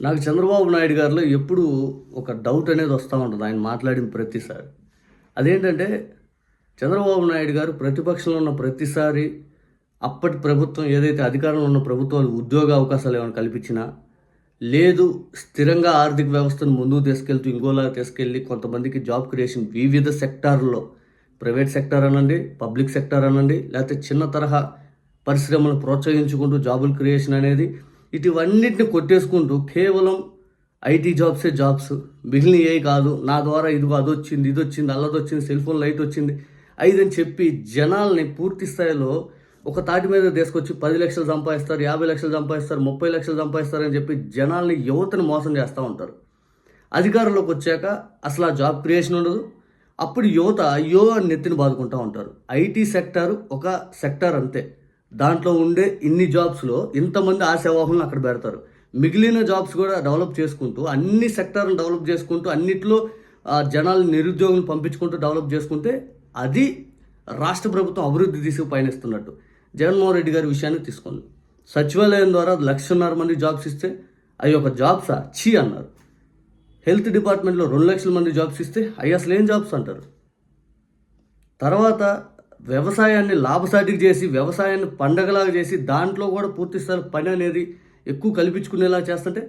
నాకు చంద్రబాబు నాయుడు గారిలో ఎప్పుడు ఒక డౌట్ అనేది వస్తూ ఉంటుంది. ఆయన మాట్లాడిన ప్రతిసారి. అదేంటంటే చంద్రబాబు నాయుడు గారు ప్రతిపక్షంలో ఉన్న ప్రతిసారి అప్పటి ప్రభుత్వం ఏదైతే అధికారంలో ఉన్న ప్రభుత్వాలు ఉద్యోగ అవకాశాలు ఏమైనా కల్పించినా లేదు స్థిరంగా ఆర్థిక వ్యవస్థను ముందుకు తీసుకెళ్తూ ఇంకోలా తీసుకెళ్ళి కొంతమందికి జాబ్ క్రియేషన్ వివిధ సెక్టార్లో ప్రైవేట్ సెక్టార్ అనండి పబ్లిక్ సెక్టార్ అనండి లేకపోతే చిన్న తరహా పరిశ్రమలు ప్రోత్సహించుకుంటూ జాబుల క్రియేషన్ అనేది ఇటువన్నిటిని కొట్టేసుకుంటూ కేవలం ఐటీ జాబ్సే జాబ్స్. మిగిలిన ఏ కాదు. నా ద్వారా ఇదిగో అది వచ్చింది ఇది వచ్చింది అల్లది వచ్చింది సెల్ ఫోన్ లైట్ వచ్చింది. ఐదని చెప్పి జనాల్ని పూర్తి స్థాయిలో ఒక తాటి మీద తీసుకొచ్చి పది లక్షలు సంపాదిస్తారు యాభై లక్షలు సంపాదిస్తారు ముప్పై లక్షలు సంపాదిస్తారు అని చెప్పి జనాల్ని యువతను మోసం చేస్తూ ఉంటారు. అధికారంలోకి వచ్చాక అసలు ఆ జాబ్ క్రియేషన్ ఉండదు. అప్పుడు యువత అయ్యో అని నెత్తిని బాదుకుంటూ ఉంటారు. ఐటీ సెక్టార్ ఒక సెక్టార్ అంతే. దాంట్లో ఉండే ఇన్ని జాబ్స్లో ఇంతమంది ఆశావాహులను అక్కడ పెడతారు. మిగిలిన జాబ్స్ కూడా డెవలప్ చేసుకుంటూ అన్ని సెక్టార్లను డెవలప్ చేసుకుంటూ అన్నిట్లో జనాలు నిరుద్యోగులు పంపించుకుంటూ డెవలప్ చేసుకుంటే అది రాష్ట్ర ప్రభుత్వం అభివృద్ధి దిశకు పయనిస్తున్నట్టు. జగన్మోహన్ రెడ్డి గారి విషయాన్ని తీసుకోండి సచివాలయం ద్వారా లక్షన్నర మంది జాబ్స్ ఇస్తే అవి ఒక జాబ్సా? చీ అన్నారు. హెల్త్ డిపార్ట్మెంట్లో రెండు లక్షల మంది జాబ్స్ ఇస్తే అవి అసలు ఏం జాబ్స్ అంటారు? తర్వాత వ్యవసాయాన్ని లాభసాటికి చేసి వ్యవసాయాన్ని పండగలాగా చేసి దాంట్లో కూడా పూర్తి స్థాయి పని అనేది ఎక్కువ కల్పించుకునేలా చేస్తుంటే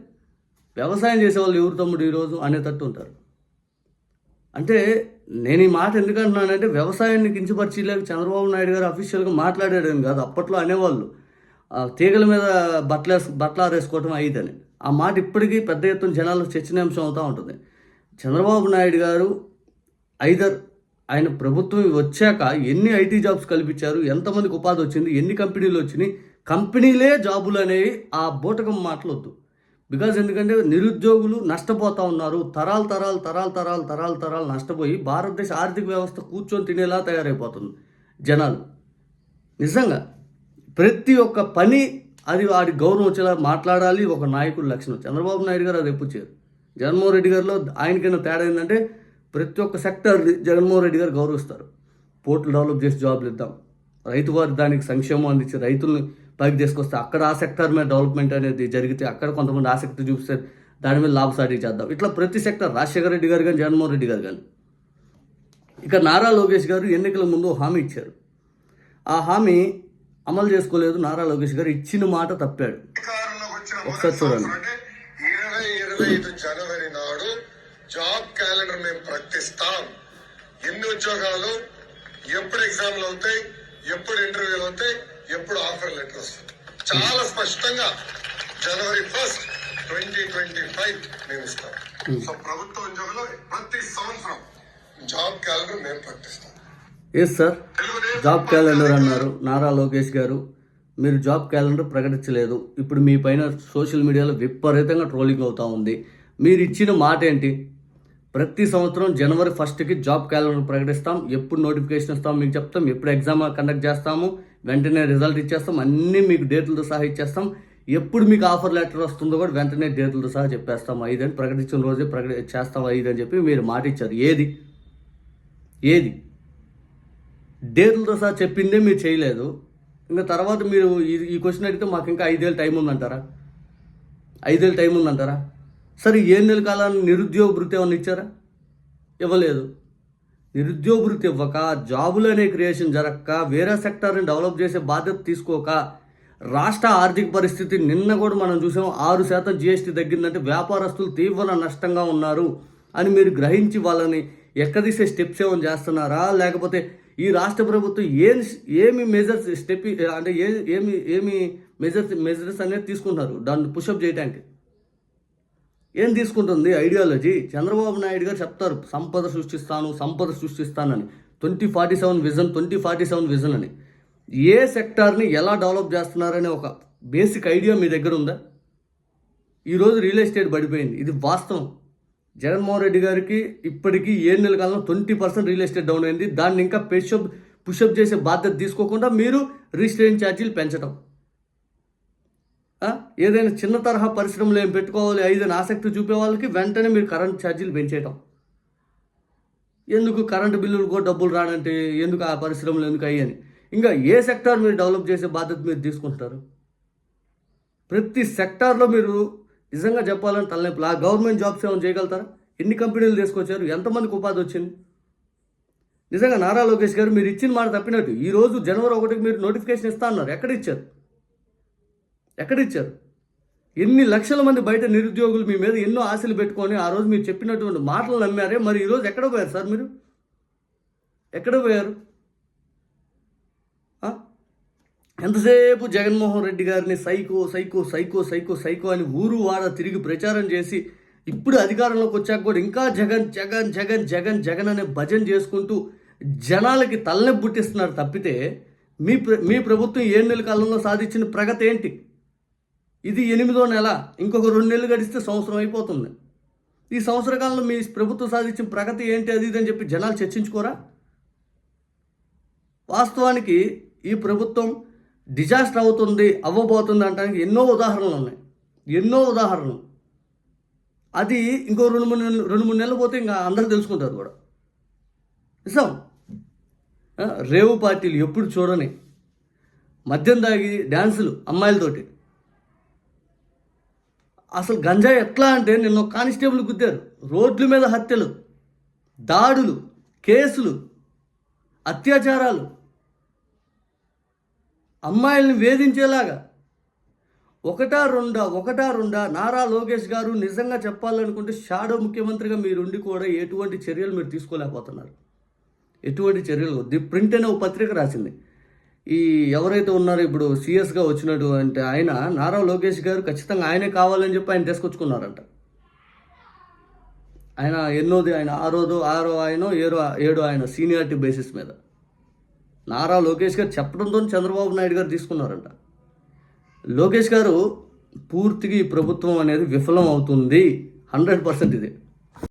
వ్యవసాయం చేసే వాళ్ళు ఎవరు తమ్ముడు ఈరోజు అనేటట్టు ఉంటారు. అంటే నేను ఈ మాట ఎందుకంటున్నానంటే వ్యవసాయాన్ని కించపరిచేలాగా చంద్రబాబు నాయుడు గారు అఫీషియల్గా మాట్లాడేయడం కాదు. అప్పట్లో అనేవాళ్ళు తీగల మీద బట్టలు బట్టలు ఆరేసుకోవటం అయ్యిదని ఆ మాట ఇప్పటికీ పెద్ద ఎత్తున జనాలు చర్చనీయాంశం అవుతూ ఉంటుంది. చంద్రబాబు నాయుడు గారు ఐదర్ ఆయన ప్రభుత్వం వచ్చాక ఎన్ని ఐటీ జాబ్స్ కల్పించారు ఎంతమందికి ఉపాధి వచ్చింది ఎన్ని కంపెనీలు వచ్చినాయి కంపెనీలే జాబులు అనేవి ఆ బూటకం మాటలొద్దు. బికాజ్ ఎందుకంటే నిరుద్యోగులు నష్టపోతా ఉన్నారు తరాలు తరాలు తరాలు తరాలు తరాలు తరాలు నష్టపోయి భారతదేశ ఆర్థిక వ్యవస్థ కూర్చొని తినేలా తయారైపోతుంది జనాలు. నిజంగా ప్రతి ఒక్క పని అది వాడి గౌరవం వచ్చేలా మాట్లాడాలి ఒక నాయకుడు లక్షణం చంద్రబాబు నాయుడు గారు అది ఎప్పుడు చేయరు. జగన్మోహన్ రెడ్డి గారిలో ఆయనకైనా తేడా ఏంటంటే ప్రతి ఒక్క సెక్టర్ జగన్మోహన్ రెడ్డి గారు గౌరవిస్తారు. పోర్టులు డెవలప్ చేసి జాబ్లు ఇద్దాం. రైతు వారి దానికి సంక్షేమం అందించి రైతుల్ని పైకి తీసుకొస్తే అక్కడ ఆ సెక్టర్ మీద డెవలప్మెంట్ అనేది జరిగితే అక్కడ కొంతమంది ఆసక్తి చూపిస్తే దాని మీద లాభసాటి చేద్దాం. ఇట్లా ప్రతి సెక్టర్ రాజశేఖర రెడ్డి గారు కానీ జగన్మోహన్ రెడ్డి గారు కానీ ఇక నారా లోకేష్ గారు ఎన్నికల ముందు హామీ ఇచ్చారు. ఆ హామీ అమలు చేసుకోలేదు నారా లోకేష్ గారు. ఇచ్చిన మాట తప్పాడు. ఒకసారి చూడండి. జనవరి జాబ్ క్యాలెండర్ మేము ప్రకటిస్తాం. ఎన్ని ఉద్యోగాలు ఎప్పుడు ఎగ్జామ్లు అవుతాయి ఎప్పుడు ఇంటర్వ్యూలు అవుతాయి ఎప్పుడు ఆఫర్ లెటర్ వస్తుంది. చాలా స్పష్టంగా January first twenty twenty five మేము ఇస్తాం. సో ప్రభుత్వ ఉద్యోగులు ప్రతి సంవత్సరం జాబ్ క్యాలెండర్ మేము ప్రకటిస్తాం. ఎస్ సార్ జాబ్ క్యాలెండర్ అన్నారు నారా లోకేష్ గారు. మీరు జాబ్ క్యాలెండర్ ప్రకటించలేదు. ఇప్పుడు మీ పైన సోషల్ మీడియాలో విపరీతంగా ట్రోలింగ్ అవుతా ఉంది. మీరు ఇచ్చిన మాట ఏంటి? ప్రతి సంవత్సరం జనవరి ఫస్ట్కి జాబ్ క్యాలెండర్ ప్రకటిస్తాం. ఎప్పుడు నోటిఫికేషన్ ఇస్తాం మీకు చెప్తాం. ఎప్పుడు ఎగ్జామ్ కండక్ట్ చేస్తాము. వెంటనే రిజల్ట్ ఇచ్చేస్తాం. అన్నీ మీకు డేట్లతో సహా ఇచ్చేస్తాం. ఎప్పుడు మీకు ఆఫర్ లెటర్ వస్తుందో కూడా వెంటనే డేట్లతో సహా చెప్పేస్తాం. ఐదని ప్రకటించిన రోజే ప్రకటి చేస్తాం ఐదు అని చెప్పి మీరు మాట ఇచ్చారు. ఏది? ఏది? డేట్లతో సహా చెప్పిందే మీరు చేయలేదు. ఇంకా తర్వాత మీరు ఈ- ఈ క్వశ్చన్ అడిగితే మాకు ఇంకా ఐదేళ్ళు టైం ఉందంటారా? ఐదేళ్ళు టైం ఉందంటారా? సరే ఏ నెల కాలాన్ని నిరుద్యోగ భృతి ఏమన్నా ఇచ్చారా? ఇవ్వలేదు. నిరుద్యోగ భృతి ఇవ్వక జాబులు అనే క్రియేషన్ జరగక వేరే సెక్టార్ని డెవలప్ చేసే బాధ్యత తీసుకోక రాష్ట్ర ఆర్థిక పరిస్థితి నిన్న కూడా మనం చూసాం ఆరు శాతం జిఎస్టీ తగ్గిందంటే వ్యాపారస్తులు తీవ్ర నష్టంగా ఉన్నారు అని మీరు గ్రహించి వాళ్ళని ఎక్కదీసే స్టెప్స్ ఏమైనా చేస్తున్నారా? లేకపోతే ఈ రాష్ట్ర ప్రభుత్వం ఏం ఏమి మెజర్స్ స్టెప్ అంటే ఏ ఏమి ఏమి మెజర్స్ మెజర్స్ అనేది తీసుకుంటున్నారు? దాన్ని పుషప్ చేయడానికి ఏం తీసుకుంటుంది? ఐడియాలజీ. చంద్రబాబు నాయుడు గారు చెప్తారు సంపద సృష్టిస్తాను సంపద సృష్టిస్తానని. Twenty forty seven vision twenty forty seven vision అని. ఏ సెక్టార్ని ఎలా డెవలప్ చేస్తున్నారనే ఒక బేసిక్ ఐడియా మీ దగ్గర ఉందా? ఈరోజు రియల్ ఎస్టేట్ పడిపోయింది. ఇది వాస్తవం. జగన్మోహన్ రెడ్డి గారికి ఇప్పటికీ ఏడు నెలల కాలంలో twenty percent real estate down అయింది. దాన్ని ఇంకా పెషప్ పుషప్ చేసే బాధ్యత తీసుకోకుండా మీరు రిజిస్ట్రేషన్ ఛార్జీలు పెంచడం ఏదైనా చిన్న తరహా పరిశ్రమలు ఏం పెట్టుకోవాలి ఏదైనా ఆసక్తి చూపే వాళ్ళకి వెంటనే మీరు కరెంట్ ఛార్జీలు పెంచేయటం. ఎందుకు కరెంటు బిల్లులు కూడా డబ్బులు రానంటే ఎందుకు ఆ పరిశ్రమలు ఎందుకు అయ్యని ఇంకా ఏ సెక్టార్ మీరు డెవలప్ చేసే బాధ్యత మీరు తీసుకుంటారు? ప్రతి సెక్టార్లో మీరు నిజంగా చెప్పాలని తలనొప్పులు ఆ గవర్నమెంట్ జాబ్స్ ఏమైనా చేయగలుగుతారా? ఎన్ని కంపెనీలు తీసుకొచ్చారు? ఎంతమందికి ఉపాధి వచ్చింది? నిజంగా నారా లోకేష్ గారు మీరు ఇచ్చిన మాట తప్పినట్టు ఈరోజు జనవరి ఒకటికి మీరు నోటిఫికేషన్ ఇస్తా అన్నారు. ఎక్కడ ఇచ్చారు? ఎక్కడ ఇచ్చారు ఎన్ని లక్షల మంది బయట నిరుద్యోగులు మీ మీద ఎన్నో ఆశలు పెట్టుకొని ఆ రోజు మీరు చెప్పినటువంటి మాటలు నమ్మారే? మరి ఈరోజు ఎక్కడ పోయారు సార్ మీరు? ఎక్కడ పోయారు? ఎంతసేపు జగన్మోహన్ రెడ్డి గారిని psycho psycho psycho psycho psycho అని ఊరు వాడ తిరిగి ప్రచారం చేసి ఇప్పుడు అధికారంలోకి వచ్చాక కూడా ఇంకా జగన్ జగన్ జగన్ జగన్ జగన్ అనే భజన చేసుకుంటూ జనాలకి తలనొప్పి పుట్టిస్తున్నారు తప్పితే మీ ప్ర మీ ప్రభుత్వం ఏడు నెలల కాలంలో సాధించిన ప్రగతి ఏంటి? ఇది ఎనిమిదో నెల. ఇంకొక రెండు నెలలు గడిస్తే సంవత్సరం అయిపోతుంది. ఈ సంవత్సర కాలంలో మీ ప్రభుత్వం సాధించిన ప్రగతి ఏంటి అది ఇది అని చెప్పి జనాలు చర్చించుకోరా? వాస్తవానికి ఈ ప్రభుత్వం డిజాస్టర్ అవుతుంది అవ్వబోతుంది అనడానికి ఎన్నో ఉదాహరణలు ఉన్నాయి. ఎన్నో ఉదాహరణలు. అది ఇంకో రెండు మూడు నెలలు రెండు మూడు నెలలు పోతే ఇంకా అందరూ తెలుసుకుంటారు కూడా. నిజం? రేవు పార్టీలు ఎప్పుడు చూడని మద్యం తాగి డ్యాన్సులు అమ్మాయిలతోటి. అసలు గంజాయి ఎట్లా అంటే నిన్న కానిస్టేబుల్ గుద్దారు. రోడ్ల మీద హత్యలు దాడులు కేసులు అత్యాచారాలు. అమ్మాయిల్ని వేధించేలాగా. ఒకటా రెండా ఒకటా రెండా నారా లోకేష్ గారు నిజంగా చెప్పాలనుకుంటే షాడో ముఖ్యమంత్రిగా మీరుండి కూడా ఎటువంటి చర్యలు మీరు తీసుకోలేకపోతున్నారు. ఎటువంటి చర్యలు? ది ప్రింట్ అనే ఒక పత్రిక రాసింది. ఈ ఎవరైతే ఉన్నారో ఇప్పుడు సీఎస్గా వచ్చినట్టు అంటే ఆయన నారా లోకేష్ గారు ఖచ్చితంగా ఆయనే కావాలని చెప్పి ఆయన తీసుకొచ్చుకున్నారంట. ఆయన ఎన్నోది ఆయన ఆరోదో ఆరో ఆయన ఏడో ఏడో ఆయన సీనియారిటీ బేసిస్ మీద. నారా లోకేష్ గారు చెప్పడంతో చంద్రబాబు నాయుడు గారు తీసుకున్నారంట. లోకేష్ గారు పూర్తిగా ఈ ప్రభుత్వం అనేది విఫలం అవుతుంది. హండ్రెడ్ పర్సెంట్ ఇది.